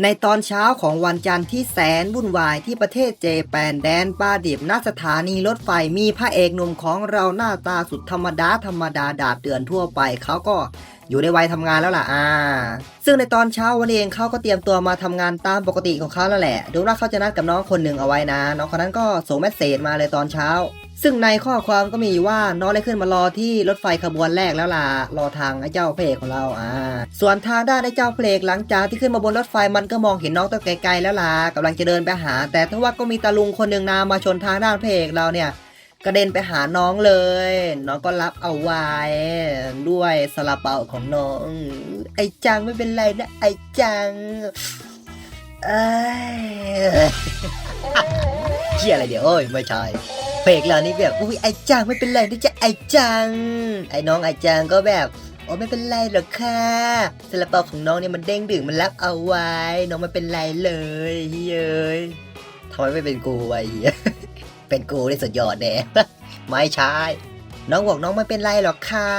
ในตอนเช้าของวันจันทร์ที่แสนวุ่นวายที่ประเทศเจแปนแดนปาดิบณสถานีรถไฟมีพระเอกหนุ่มของเราหน้าตาสุดธรรมดาธรรมดาดาดเดือนทั่วไปเขาก็อยู่ในวัยทำงานแล้วล่ะอ่า ซึ่งในตอนเช้าวันนี้เองเขาก็เตรียมตัวมาทำงานตามปกติของเขาแล้วแหละ ดูว่าเขาจะนัดกับน้องคนหนึ่งเอาไว้นะ น้องคนนั้นก็ส่งเมสเซจมาเลยตอนเช้า ซึ่งในข้อความก็มีว่าน้องได้ขึ้นมารอที่รถไฟขบวนแรกแล้วล่ะรอทางไอ้เจ้าเพลกของเราอ่าส่วนทางด้านไอ้เจ้าเพลกหลังจากที่ขึ้นมาบนรถไฟมันก็มองเห็นน้องตั้งไกลๆแล้วล่ะกำลังจะเดินไปหา แต่ถ้าว่าก็มีตาลุงคนหนึ่งนามาชนทางด้านเพลกเราเนี่ยกระเด็นไปหาน้องเลย น้องก็รับเอาไว้ด้วยสลาเปาของน้อง ไอ้จังไม่เป็นไรนะ ไอ้จังเอ้ยเชี่ยอะไรเดี๋ยวโอ้ยไม่ใช่ เพลงเรานี้แบบอุ้ยไอจังไม่เป็นไรนะจ๊ะไอจัง ไอ้น้องไอจังก็แบบโอ้ไม่เป็นไรหรอกค่ะสลาเปาของน้องเนี่ยมันเด้งดึงมันรับเอาไว้ น้องไม่เป็นไรเลยเฮ้ยเอ้ยทำไมไม่เป็นกูไอ้เฮียเป็นกูได้สุดยอดแน่ไม่ใช่ น้องบอกน้องไม่เป็นไรหรอกค่ะ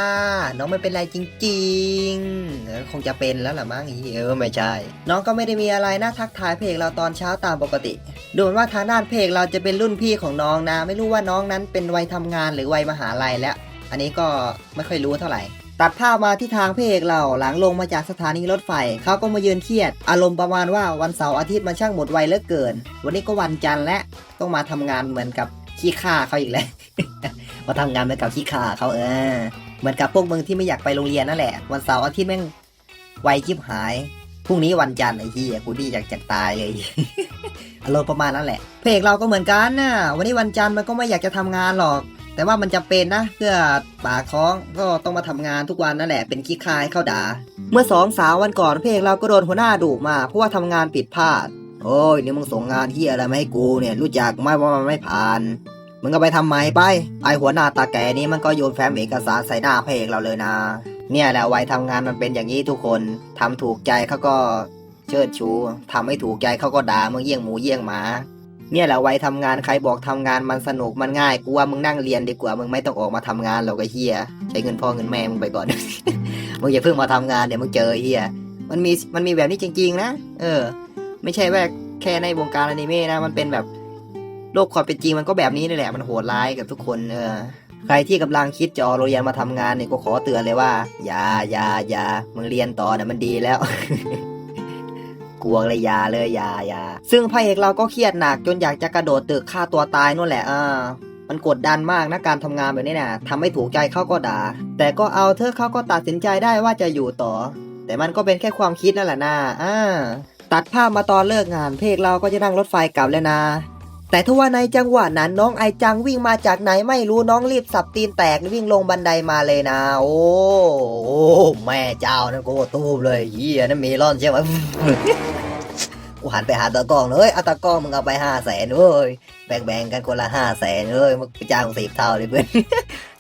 น้องไม่เป็นไรจริงๆคงจะเป็นแล้วล่ะมั้งอีเออไม่ใช่ น้องก็ไม่ได้มีอะไรน่าทักทายเพลงเราตอนเช้าตามปกติ ดูเหมือนว่าทางด้านเพลงเราจะเป็นรุ่นพี่ของน้องนะ ไม่รู้ว่าน้องนั้นเป็นวัยทำงานหรือวัยมหาลัยแล้ว อันนี้ก็ไม่ค่อยรู้เท่าไหร่ตัดภาพมาที่ทางเพลงเราหลังลงมาจากสถานีรถไฟเขาก็มายืนเครียด อารมณ์ประมาณว่าวันเสาร์อาทิตย์มันช่างหมดไวเหลือเกิน วันนี้ก็วันจันทร์และต้องมาทำงานเหมือนกับขี้ข้าเขาอีกแล้ว มาทำงานเหมือนกับขี้ขาเขาเออ เหมือนกับพวกมึงที่ไม่อยากไปโรงเรียนนั่นแหละ วันเสาร์อาทิตย์แม่งไวจิบหายพรุ่งนี้วันจันทร์ไอ้ที่กูดีอยากจะตายเลยอารมณ์ประมาณนั้นแหละเพลงเราก็เหมือนกันนะวันนี้วันจันทร์มันก็ไม่อยากจะทำงานหรอก แต่ว่ามันจะเป็นนะเพื่อปากท้องก็ต้องมาทำงานทุกวันนั่นแหละเป็นขี้คายเข้าด่า เมื่อสองสาววันก่อนเพลงเราก็โดนหัวหน้าดุมาเพราะว่าทำงานผิดพลาดโอ้ยนี่มึงส่งงานที่อะไรมาให้กูเนี่ยรู้จักไหมว่ามันไม่ผ่าน มึงก็ไปทำไมไป ไอหัวหน้าตาแก่นี้มันก็โยนแฟ้มเอกสารใส่หน้าเพลงเราเลยนะ เนี่ยแหละวัยทำงานมันเป็นอย่างนี้ทุกคนทำถูกใจเขาก็เชิดชูทำไม่ถูกใจเขาก็ด่ามึงเยี่ยงหมูเยี่ยงหมา เนี่ยแหละวัยทำงานใครบอกทำงานมันสนุกมันง่ายกูว่ามึงนั่งเรียนดีกว่ามึงไม่ต้องออกมาทำงานหรอกไอ้เฮียใช้เงินพ่อเงินแม่มึงไปก่อน มึงอย่าเพิ่งมาทำงานเดี๋ยวมึงเจอไอ้เฮียมันมีมันมีแบบนี้จริง ๆ นะเออ ไม่ใช่ว่าแค่ในวงการอนิเมะนะมันเป็นแบบ โลกความเป็นจริงมันก็แบบนี้นี่แหละ มันโหดร้ายกับทุกคนเออใครที่กำลังคิดจะออโรงเรียนมาทำงานเนี่ยก็ขอเตือนเลยว่า อย่าอย่าอย่ามึงเรียนต่อเนี่ยมันดีแล้ว กลัวเลยยาเลยยายาซึ่งพระเอกเราก็เครียดหนักจนอยากจะกระโดดตึกฆ่าตัวตายนู่นแหละอ่ามันกดดันมากนะการทำงานแบบนี้นะทำไม่ถูกใจเขาก็ด่า แต่ก็เอาเธอเขาก็ตัดสินใจได้ว่าจะอยู่ต่อ แต่มันก็เป็นแค่ความคิดนั่นแหละนะอ่าตัดภาพมาตอนเลิกงานเพกเราก็จะนั่งรถไฟกลับแล้วนะ แต่ทว่าในจังหวะนั้นน้องไอจังวิ่งมาจากไหนไม่รู้น้องรีบสับตีนแตกวิ่งลงบันไดมาเลยนะ โอ้โอ้แม่เจ้านั่นกูตูมเลยเฮียนั่นเมลอนใช่ไหมกูหันไปหาตากล้องเลยเอาตากล้องมึงเอาไปห้าแสนเว้ยแบ่งๆกันคนละห้าแสนเว้ยมึงไปจ้างสิบเท่าเลยเพื่อน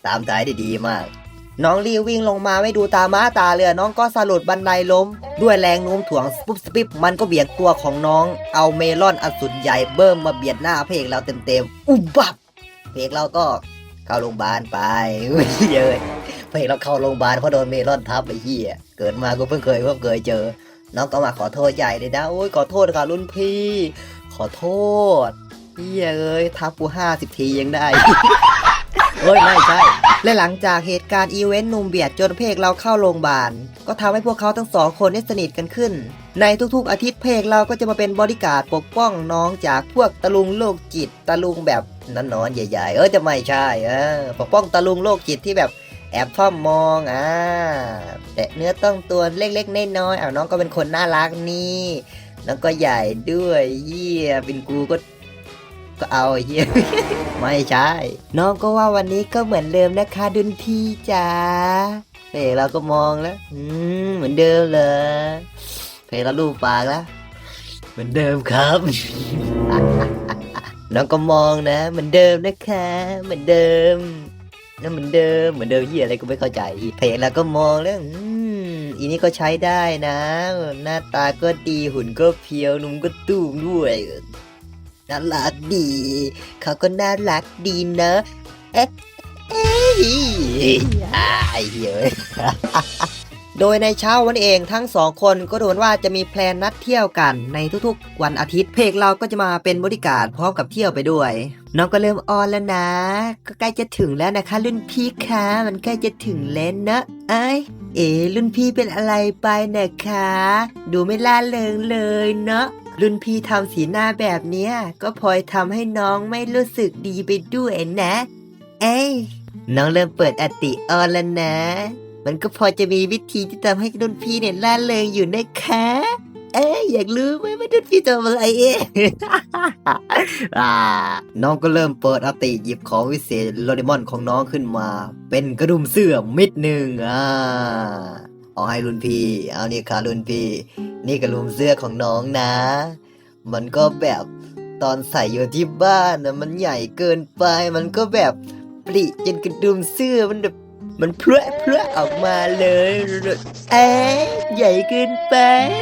ตามใจได้ดีมาก น้องรีวิ่งลงมาไม่ดูตาม้าตาเรือน้องก็สะดุดบันไดล้ม ด้วยแรงโน้มถ่วงปุ๊บสปิบมันก็เบียดตัวของน้อง เอาเมลอนอสุดใหญ่เบิ่มมาเบียดหน้าเพกเราเต็มๆอุบับเพกเราก็เข้าโรงพยาบาลไปอุ้ยเยอะเพกเราเข้าโรงพยาบาลเพราะโดนเมลอนทับไอ้เหี้ยเกิดมากูเพิ่งเคยเพิ่งเคยเจอ น้องก็มาขอโทษใหญ่เลยนะโอ้ยขอโทษค่ะรุ่นพี่ ขอโทษเฮียเอ้ยทับกูห้าสิบทียังได้ เฮ้ยไม่ใช่ และหลังจากเหตุการณ์อีเวนต์นุ่มเบียดจนเพกเราเข้าโรงพยาบาล ก็ทำให้พวกเขาทั้งสองคนได้สนิทกันขึ้น ในทุกๆอาทิตย์เพกเราก็จะมาเป็นบริการดปกป้องน้องจากพวกตะลุงโรคจิตตะลุงแบบนันนอนใหญ่ๆ เออจะไม่ใช่เออปกป้องตะลุงโรคจิตที่แบบแอบฟ้อมมองอ่าแต่เนื้อต้องตัวเล็กๆน้อยๆอ้าวน้องก็เป็นคนน่ารักนี่แล้วก็ใหญ่ด้วยเยี่ยเป็นกูก็ ก็เอาไอ้เยี่ยไม่ใช่ น้องก็ว่าวันนี้ก็เหมือนเดิมนะคะดุนทีจ๋าเพลเราก็มองแล้ว อืมเหมือนเดิมเลยเพลเราลูบปากแล้ว เหมือนเดิมครับ น้องก็มองนะ เหมือนเดิมนะคะ เหมือนเดิมนั่นเหมือนเดิม เหมือนเดิมที่อะไรก็ไม่เข้าใจ เพลเราก็มองแล้วอืมอีนี้ก็ใช้ได้นะ หน้าตาก็ดีหุ่นก็เพียวนุ่มก็ตุ้มด้วย น่ารักดี เขาก็น่ารักดีเนอะ เอ๊ะเอ้ยอ้ายเฮ้ยโดยในเช้าวันเองทั้งสองคนก็โดนว่าจะมีแพลนนัดเที่ยวกันในทุกๆ วันอาทิตย์ เพกเราก็จะมาเป็นบริการพร้อมกับเที่ยวไปด้วย น้องก็เริ่มออนแล้วนะ ก็ใกล้จะถึงแล้วนะคะ รุ่นพี่คะมันใกล้จะถึงแล้วนะไอ้เอ๋รุ่นพี่เป็นอะไรไปนะคะ ดูไม่ล่าเริงเลยเนาะ รุ่นพี่ทำสีหน้าแบบเนี้ย ก็พลอยทำให้น้องไม่รู้สึกดีไปด้วยนะ เอ้ยน้องเริ่มเปิดอติออนแล้วนะ มันก็พอจะมีวิธีที่ทำให้รุ่นพี่เนี่ยล่าเริงอยู่นะคะ เอ๊ะอยากรู้ไหมว่ารุ่นพี่ทำอะไรเอ๊ะอ่าน้องก็เริ่มเปิดอติหยิบของวิเศษโลเดมอนของน้องขึ้นมา เป็นกระดุมเสื้อมิดหนึ่งอ่าเอาให้รุ่นพี่ เอานี่ค่ะรุ่นพี่ นี่กระดุมเสื้อของน้องนะ มันก็แบบตอนใส่อยู่ที่บ้านนะมันใหญ่เกินไป มันก็แบบปริจนกระดุมเสื้อมันแบบมันเพลอะเพลอะออกมาเลยเอ๊ะใหญ่เกินไป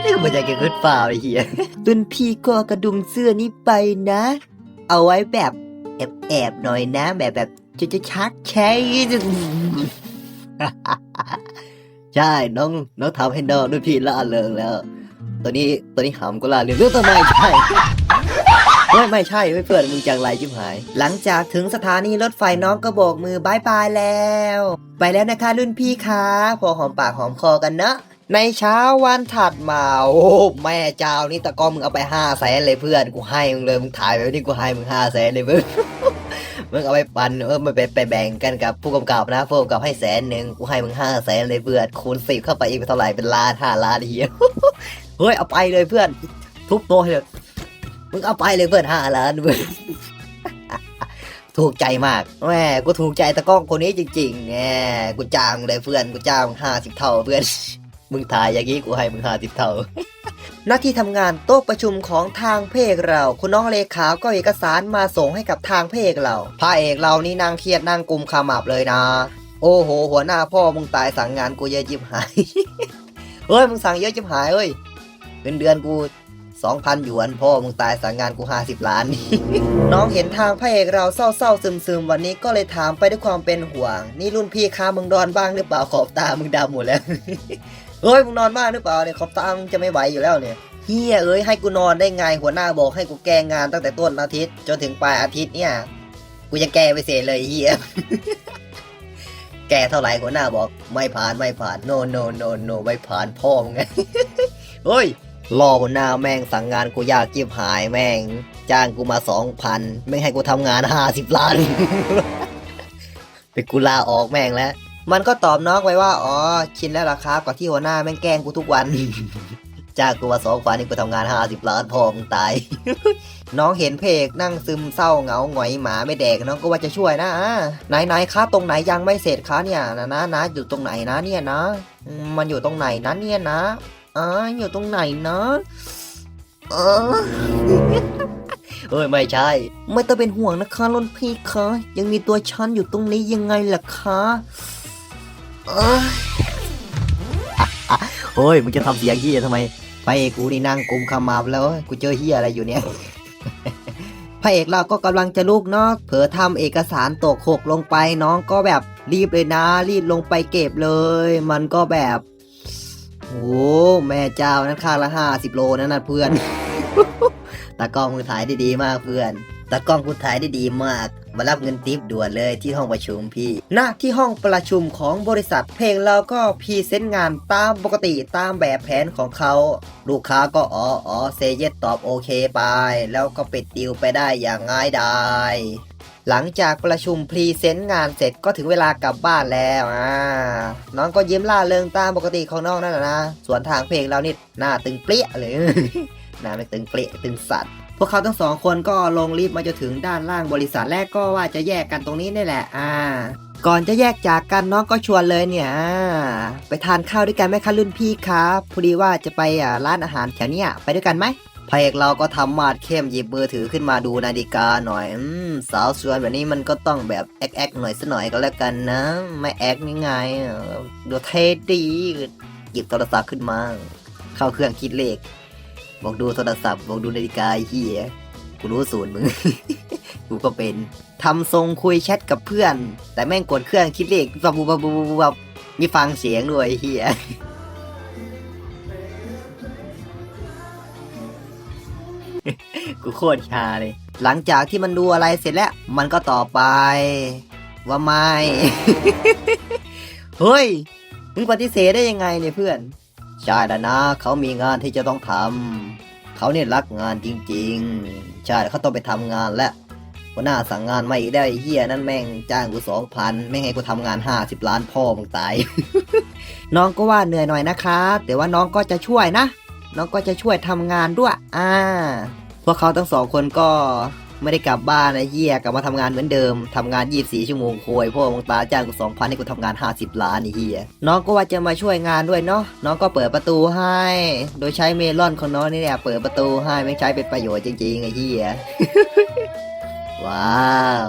นี่มันใหญ่เกินเปล่าไอ้เหี้ยตุนพี่ก็กระดุมเสื้อนี้ไปนะ เอาไว้แบบแอบแอบๆหน่อยนะ แบบแบบจะจะชักใช้ใช่น้องน้องทำให้น้องด้วยพี่ล่าเริงแล้ว ตัวนี้ตัวนี้หำก็ล่าเริงเรื่องทำไมใช่เฮ้ยไม่ใช่ไม่เพื่อนมึงจังไรจิ๋มหาย หลังจากถึงสถานีรถไฟน้องก็โบกมือบายบายแล้ว ไปแล้วนะคะรุ่นพี่คะพอหอมปากหอมคอกันเนอะในเช้าวันถัดมา โอ้แม่เจ้านี่ตะกร้อมึงเอาไปห้าแสนเลยเพื่อนกูให้มึงเลยมึงถ่ายไปนี่กูให้มึงห้าแสนเลยเพื่อนมึงเอาไปปันเออมันไปไปแบ่งกันกับผู้กำกับนะผู้กำกับให้แสนหนึ่งกูให้มึงห้าแสนเลยเพื่อนคูณสิบเข้าไปอีกเป็นเท่าไหร่เป็นล้านห้าล้านเฮีย เฮ้ยเอาไปเลยเพื่อน ทุบโต๊ะเลยมึงเอาไปเลยเพื่อนห้าล้านเพื่อนถูกใจมากแหมกูถูกใจตะก้องคนนี้จริงๆแหมกูจ้างเลยเพื่อนกูจ้างห้าสิบเท่าเพื่อน มึงถ่ายอย่างนี้กูให้มึงห้าสิบเท่าหน้าที่ทำงานโต๊ะประชุมของทางเพกเรา คุณน้องเลขาก็เอเอกสารมาส่งให้กับทางเพกเราพระเอกเรานี่นางเครียดนั่งกุมขมับเลยนะ โอ้โห หัวหน้าพ่อมึงตายสั่งงานกูเยอะจิบหายเฮ้ยมึงสั่งเยอะจิบหายเฮ้ย เงินเดือนกูสองพันหยวนพ่อมึงตายสั่งงานกูห้าสิบล้าน น้องเห็นทางพระเอกเราเศร้าๆซึมๆ วันนี้ก็เลยถามไปด้วยความเป็นห่วง นี่รุ่นพี่ค้ามึงนอนบ้างหรือเปล่าขอบตามึงดำหมดแล้วเฮ้ยมึงนอนบ้างหรือเปล่าเนี่ยขอบตามึงจะไม่ไหวอยู่แล้วเนี่ยเฮียเอ้ยให้กูนอนได้ไงหัวหน้าบอกให้กูแก้งานตั้งแต่ต้นอาทิตย์ จนถึงปลายอาทิตย์เนี่ย กูยังแก้ไม่เสร็จเลยเฮียแก้เท่าไหร่หัวหน้าบอก ไม่ผ่านไม่ผ่าน no no no no ไม่ผ่านพ่อมึงไงเฮ้ย รอหัวหน้าแม่งสั่งงานกูยากจิบหายแม่ง จ้างกูมาสองพันไม่ให้กูทำงานห้าสิบล้าน เป็นกูลาออกแม่งแล้ว มันก็ตอบน้องไว้ว่า อ๋อ ชินแล้วล่ะครับกับที่หัวหน้าแม่งแกล้งกูทุกวัน จ้างกูมาสองพันนี่กูทำงานห้าสิบล้านพอมึงตาย น้องเห็นเพกนั่งซึมเศร้าเหงาหงอยหมาไม่แดกน้องก็ว่าจะช่วยนะอ่าไหนไหนๆครับตรงไหนยังไม่เสร็จคะเนี่ยนะนะนะอยู่ตรงไหนนะเนี่ยนะ มันอยู่ตรงไหนนะเนี่ยนะ อ๋ออยู่ตรงไหนนะเออเอ้ยไม่ใช่ ไม่ต้องเป็นห่วงนะคะรุ่นพี่คะยังมีตัวฉันอยู่ตรงนี้ยังไงล่ะคะเอ้ยเฮ้ยมึงจะทำเสียงเฮียทำไมพระเอกกูนี่นั่งกุมขมับแล้วกูเจอเฮียอะไรอยู่เนี่ยพระเอกเราก็กำลังจะลุกเนาะเผลอทำเอกสารตกหกลงไปน้องก็แบบรีบเลยนะ รีบลงไปเก็บเลย มันก็แบบ โอ้แม่เจ้านั้นค่าละห้าสิบโลนั่นนะเพื่อน ตากล้องมือถ่ายได้ดีมากเพื่อนตากล้องกูถ่ายได้ดีมาก มารับเงินทิปด่วนเลยที่ห้องประชุมพี่ณที่ห้องประชุมของบริษัท เพลงเราก็พรีเซนต์งานตามปกติตามแบบแผนของเขา ลูกค้าก็อ๋ออ๋อเซเยสตอบโอเคไป แล้วก็ปิดดิวไปได้อย่างง่ายดาย หลังจากประชุมพรีเซนต์งานเสร็จก็ถึงเวลากลับบ้านแล้วอ่าน้องก็ยิ้มล่าเริงตามปกติของน้องนั่นแหละนะ ส่วนทางเพลงเรานี่หน้าตึงเปรี้ยเลยหน้าไม่ตึงเปรี้ยตึงสัตว์พวกเขาทั้งสองคนก็ลงลิฟต์มาจนถึงด้านล่างบริษัทแรกก็ว่าจะแยกกันตรงนี้นี่แหละ อ่า ก่อนจะแยกจากกันน้องก็ชวนเลยเนี่ย ไปทานข้าวด้วยกันไหมคะรุ่นพี่ครับพอดีว่าจะไปร้านอาหารแถวเนี้ยไปด้วยกันไหม พระเอกเราก็ทำมาดเข้มหยิบมือถือขึ้นมาดูนาฬิกาหน่อยอืมสาวสวยแบบนี้มันก็ต้องแบบแอกแอกหน่อยสัหน่อยก็แล้วกันนะ ไม่แอกนี่ไงดูเท่ดีหยิบโทรศัพท์ขึ้นมา เข้าเครื่องคิดเลข บอกดูโทรศัพท์บอกดูนาฬิกาเฮียกูรู้สูตรมึงกูก็เป็นทำทรงคุยแชทกับเพื่อน แต่แม่งกดเครื่องคิดเลขบับบับบับบับบับมีฟังเสียงด้วยเฮีย กูโคตรชาเลย หลังจากที่มันดูอะไรเสร็จแล้ว มันก็ต่อไป ว่าไม่ เฮ้ย มึงปฏิเสธได้ยังไงเนี่ยเพื่อน ใช่แล้วนะ เขามีงานที่จะต้องทำ เขาเนี่ยรักงานจริง ๆ ใช่เขาต้องไปทำงานแล้วหัวหน้าสั่งงานมาอีกได้เฮียนั่นแม่งจ้างกูสองพันไม่ให้กูทำงานห้าสิบล้านพ่อมึงตาย น้องก็ว่าเหนื่อยหน่อยนะคะแต่ว่าน้องก็จะช่วยนะ น้องก็จะช่วยทำงานด้วย อ่า พวกเขาทั้งสองคนก็ไม่ได้กลับบ้านไอ้เหี้ยกลับมาทำงานเหมือนเดิมทำงาน 24 ชั่วโมงโคยพ่อมึงตาจ้างกู2,000ให้กูทำงาน 50 ล้านไอ้เหี้ยน้องก็ว่าจะมาช่วยงานด้วยเนาะน้องก็เปิดประตูให้ โดยใช้เมลอนของน้องนี่แหละเปิดประตูให้ไม่ใช้เป็นประโยชน์จริงๆไอ้เหี้ยว้าว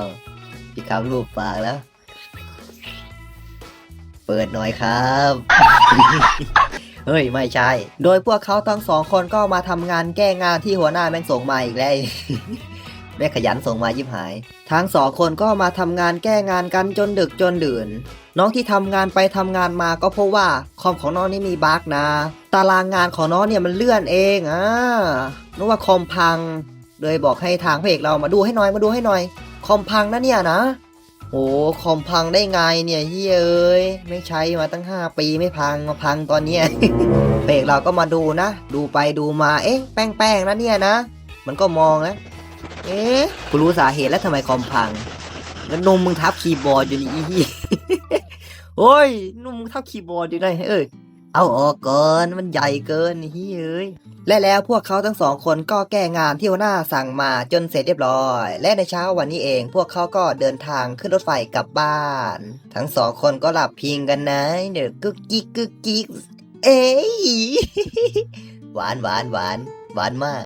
พี่คำรูปปากแล้ว เปิดหน่อยครับ เฮ้ยไม่ใช่ โดยพวกเขาทั้งสองคนก็มาทำงานแก้งานที่หัวหน้าแม่งส่งมาอีกแล้วแม่ขยันส่งมายิบหาย ทั้งสองคนก็มาทำงานแก้งานกันจนดึกจนดื่น น้องที่ทำงานไปทำงานมาก็เพราะว่าคอมของน้องนี่มีบั๊กนะ ตารางงานของน้องเนี่ยมันเลื่อนเองอ่านึกว่าคอมพัง เลยบอกให้ทางพระเอกเรามาดูให้หน่อยมาดูให้หน่อย คอมพังนะเนี่ยนะ โอ้คอมพังได้ไงเนี่ยเฮ้ย ไม่ใช้มาตั้ง 5 ปีไม่พังมาพังตอนเนี้ยเพกเราก็มาดูนะ ดูไปดูมา เอ๊ะ แป้งๆนะเนี่ยนะ มันก็มองนะ เอ๊ะกูรู้สาเหตุแล้วทำไมคอมพัง แล้วนมมึงทับคีย์บอร์ดอยู่นี่อีโอ้ยนมมึงทับคีย์บอร์ดอยู่ไหนเอ้ย เอาออกก่อนมันใหญ่เกินเฮ้ยเอ้ยและแล้วพวกเขาทั้งสองคนก็แก้งานที่หัวหน้าสั่งมาจนเสร็จเรียบร้อย และในเช้าวันนี้เอง พวกเขาก็เดินทางขึ้นรถไฟกลับบ้าน ทั้งสองคนก็หลับพิงกันนะเดี๋ยวกึกกิ๊กกึกกิ๊กเอ้ยหวานหวานหวานหวานมาก